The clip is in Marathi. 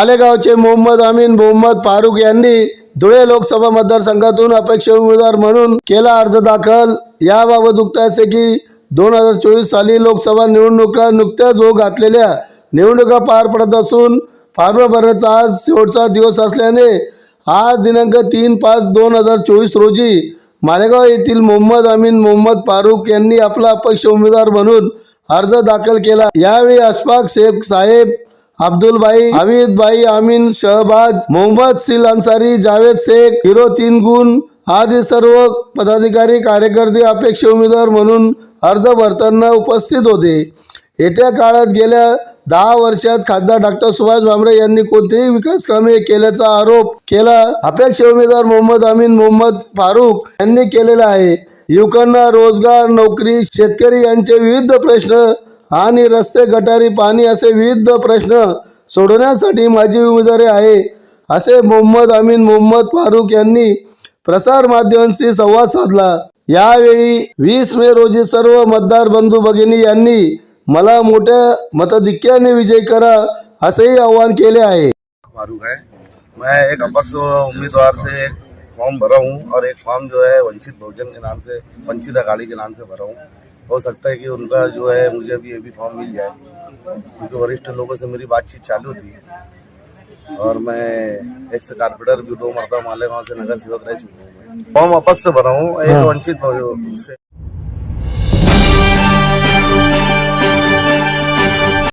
मालेगावचे मोहम्मद अमीन मोहम्मद फारुक यांनी धुळे लोकसभा मतदारसंघातून अपेक्षित उमेदवार म्हणून केला अर्ज दाखल. याबाबत उक्तायचे की दोन हजार चोवीस साली लोकसभा निवडणुका नुकत्याच हो घातलेल्या निवडणुका पार पडत असून फार्म भरण्याचा आज शेवटचा दिवस असल्याने आज दिनांक तीन पाच दोन हजार चोवीस रोजी मालेगाव येथील मोहम्मद अमीन मोहम्मद फारुक यांनी आपला अपक्ष उमेदवार म्हणून अर्ज दाखल केला. यावेळी अशफाक शेख साहेब अब्दुल भाई हवीद भाई अमीन शहबाज मोहम्मद सिल अन्सारी जावेद शेख हिरो तीन गुण आदी सर्व पदाधिकारी कार्यकर्ते अपेक्ष उमेदवार म्हणून अर्ज भरताना उपस्थित होते. येत्या काळात गेल्या दहा वर्षात खासदार डॉक्टर सुभाष भामरे यांनी कोणतीही विकास कामे केल्याचा आरोप केला. अपेक्ष उमेदवार मोहम्मद अमीन मोहम्मद फारूक यांनी केलेला आहे. युवकांना रोजगार नोकरी शेतकरी यांचे विविध प्रश्न आणि रस्ते गटारी पाणी असे विविध प्रश्न सोडवण्यासाठी माझी उमेदवारी आहे. असे मोहम्मद अमीन मोहम्मद फारूक यांनी प्रसार माध्यमांशी संवाद साधला. यावेळी वीस मे रोजी सर्व मतदार बंधू भगिनी यांनी मला मोठ्या मताधिक्याने विजय करा असेही आवाहन केले आहे. फारूक है मैं एक अपक्ष उम्मीदवार से एक फॉर्म भरा हूँ और एक फॉर्म जो है वंचित बहुजन के नाम से वंचित अघाड़ी के नाम से भरा हूँ। हो सकता है कि उनका जो है मुझे अभी ये भी फॉर्म मिल जाए। क्योंकि वरिष्ठ लोगों से मेरी बातचीत चालू थी। और मैं एक से कारपेटर भी दो मरता मालेगांव से नगर सेवक रह चुका हूँ। फॉर्म अपक्ष भरा हूँ एक वंचित बहु- से।